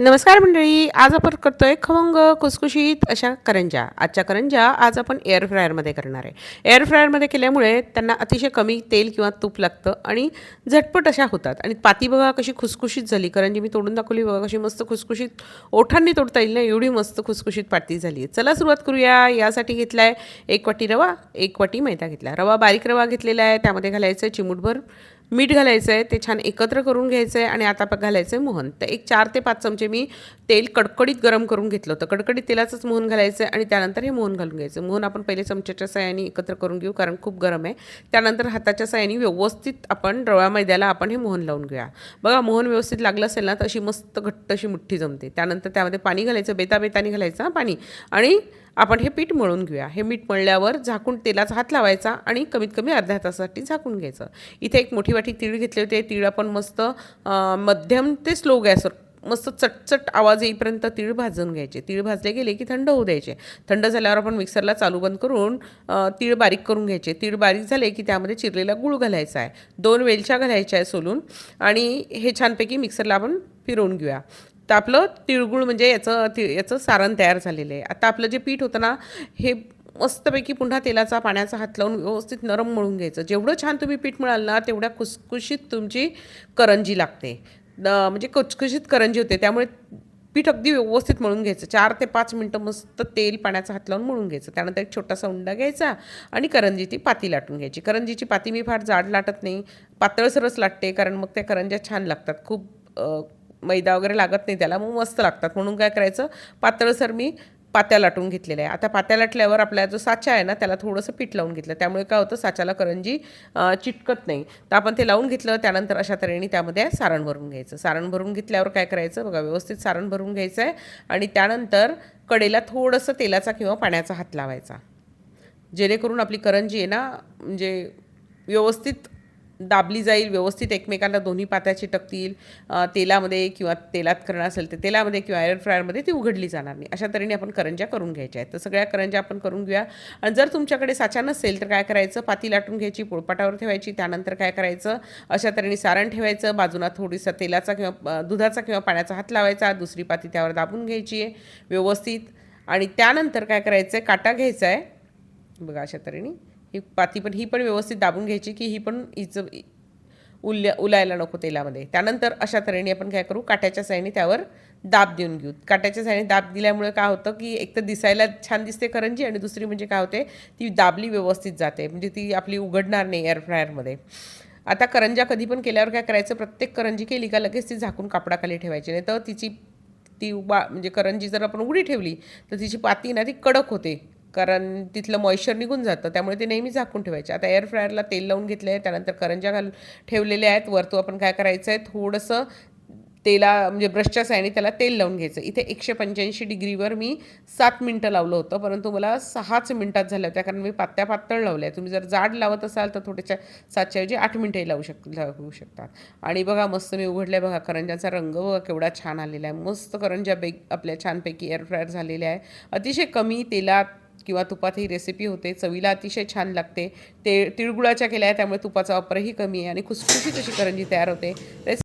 नमस्कार मंडळी आज आपण करतोय खमंग खुसखुशीत अशा करंजा. आजच्या करंजा आज आपण एअर फ्रायरमध्ये करणार आहे. एअर फ्रायरमध्ये केल्यामुळे त्यांना अतिशय कमी तेल किंवा तूप लागतं आणि झटपट अशा होतात. आणि पाती बघा कशी खुसखुशीत झाली. करंजी मी तोडून दाखवली बघा कशी मस्त खुसखुशीत ओठांनी तोडता येईल ना एवढी मस्त खुसखुशीत पाती झाली. आहे चला सुरुवात करूया. यासाठी घेतला आहे एक वाटी रवा एक वाटी मैदा घेतला. रवा बारीक रवा घेतलेला आहे. त्यामध्ये घालायचं चिमूटभर मीठ घालायचं आहे ते छान एकत्र करून घ्यायचं आहे आणि आता घालायचं आहे मोहन. तर एक चार ते पाच चमचे मी तेल कडकडीत गरम करून घेतलं होतं. कडकडीत तेलाचंच मोहन घालायचं आहे आणि त्यानंतर हे मोहन घालून घ्यायचं. मोहन आपण पहिले चमच्याच्या साह्याने एकत्र करून घेऊ कारण खूप गरम आहे. त्यानंतर हाताच्या साह्याने व्यवस्थित आपण रव्या मैद्याला आपण हे मोहन लावून घेऊया. बघा मोहन व्यवस्थित लागलं असेल ना तर अशी मस्त घट्ट अशी मुठ्ठी जमते. त्यानंतर त्यामध्ये पाणी घालायचं बेता बेताने घालायचं हां पाणी. आणि आपण हे पीठ मळून घेऊया. हे मीठ मळल्यावर झाकून तेलाचा हात लावायचा आणि कमीत कमी अर्ध्या तासासाठी झाकून घ्यायचं. इथे एक मोठी वाटी तीळ घेतले होते. तीळ आपण मस्त मध्यम ते स्लो गॅसवर मस्त चटचट आवाज येईपर्यंत तीळ भाजून घ्यायचे. तीळ भाजले गेले की थंड होऊ द्यायचे. थंड झाल्यावर आपण मिक्सरला चालू बंद करून तीळ बारीक करून घ्यायचे. तीळ बारीक झाले की त्यामध्ये चिरलेला गूळ घालायचा आहे. दोन वेलच्या घालायच्या आहे सोलून आणि हे छानपैकी मिक्सरला आपण फिरवून घेऊया. तर आपलं तिळगुळ म्हणजे याचं ति याचं सारण तयार झालेलं आहे. आता आपलं जे पीठ होतं ना हे मस्तपैकी पुन्हा तेलाचा पाण्याचा हात लावून व्यवस्थित नरम मळून घ्यायचं. जेवढं छान तुम्ही पीठ मिळाल ना तेवढ्या खुसखुशीत तुमची करंजी लागते. म्हणजे खुसखुशीत करंजी होते त्यामुळे पीठ अगदी व्यवस्थित मळून घ्यायचं. चार ते पाच मिनटं मस्त तेल पाण्याचा हात लावून मळून घ्यायचं. त्यानंतर एक छोटासा उंडा घ्यायचा आणि करंजी ती पाती लाटून घ्यायची. करंजीची पाती मी फार जाड लाटत नाही. पातळसरच लाटते कारण मग त्या करंज्या छान लागतात. खूप मैदा वगैरे लागत नाही त्याला मग मस्त लागतात. म्हणून काय करायचं पातळसर मी पात्या लाटून घेतलेल्या आहे आता पात्या लाटल्यावर आपला जो साचा आहे ना त्याला थोडंसं पीठ लावून घेतलं. त्यामुळे काय होतं साच्याला करंजी चिटकत नाही. तर आपण ते लावून घेतलं त्यानंतर अशा तऱ्हेने त्यामध्ये सारण भरून घ्यायचं. सारण भरून घेतल्यावर काय करायचं बघा व्यवस्थित सारण भरून घ्यायचं आहे. आणि त्यानंतर कडेला थोडंसं तेलाचा किंवा पाण्याचा हात लावायचा. जेणेकरून आपली करंजी आहे ना म्हणजे व्यवस्थित दाबली जाईल व्यवस्थित एकमेकांना दोन्ही पात्या चिटकतील तेलामध्ये किंवा तेलात करणं असेल तर तेलामध्ये किंवा एअर फ्रायरमध्ये ती उघडली जाणार नाही. अशा तऱ्हेने आपण करंज्या करून घ्यायच्या आहेत. तर सगळ्या करंज्या आपण करून घेऊया. आणि जर तुमच्याकडे साचा नसेल तर काय करायचं? पाती लाटून घ्यायची पोळपाटावर ठेवायची त्यानंतर काय करायचं? अशा तऱ्हेने सारण ठेवायचं बाजूला थोडीसा तेलाचा किंवा दुधाचा किंवा पाण्याचा हात लावायचा दुसरी पाती त्यावर दाबून घ्यायची आहे व्यवस्थित. आणि त्यानंतर काय करायचं आहे काटा घ्यायचा आहे बघा अशा तऱ्हेने. ही पाती पण ही पण व्यवस्थित दाबून घ्यायची की ही पण हिचं उल्या उलायला नको तेलामध्ये. त्यानंतर अशा तऱ्हेने आपण काय करू काट्याच्या साईने त्यावर दाब देऊन घेऊ. काट्याच्या साईने दाब दिल्यामुळे काय होतं की एक तर दिसायला छान दिसते करंजी आणि दुसरी म्हणजे काय होते ती दाबली व्यवस्थित जाते. म्हणजे ती आपली उघडणार नाही एअर फ्रायरमध्ये आता करंजा कधी पण केल्यावर काय करायचं प्रत्येक करंजी केली का लगेच ती झाकून कापडाखाली ठेवायची. नाही तर तिची ती उबा म्हणजे करंजी जर आपण उघडी ठेवली तर तिची पाती ना ती कडक होते. कारण तिथलं मॉइश्चर निघून जातं त्यामुळे ते नेहमी झाकून ठेवायचे. आता एअर फ्रायरला तेल लावून घेतलं आहे त्यानंतर करंज्या घाल ठेवलेल्या आहेत वरतू आपण काय करायचं आहे थोडंसं तेला म्हणजे ब्रशच्या साईने त्याला तेल लावून घ्यायचं. इथे एकशे पंच्याऐंशी डिग्रीवर मी सात मिनटं लावलं होतं परंतु मला सहाच मिनटात झाल्या होत्या कारण मी पात्या पातळ लावल्या तुम्ही जर जाड लावत असाल तर थोड्याच्या सातच्याऐवजी आठ मिनटंही लावू शक लावू शकतात आणि बघा मस्त मी उघडल्या बघा करंजाचा रंग बघा केवढा छान आलेला आहे. मस्त करंजा बेग आपल्या छानपैकी एअरफ्रायर झालेल्या आहे. अतिशय कमी तेलात किंवा तुपात ही रेसिपी होते. चवीला अतिशय छान लागते. ते तिळगुळाच्या केल्या आहे त्यामुळे तुपाचा वापरही कमी आहे आणि खुसखुशीत अशी करंजी तयार होते.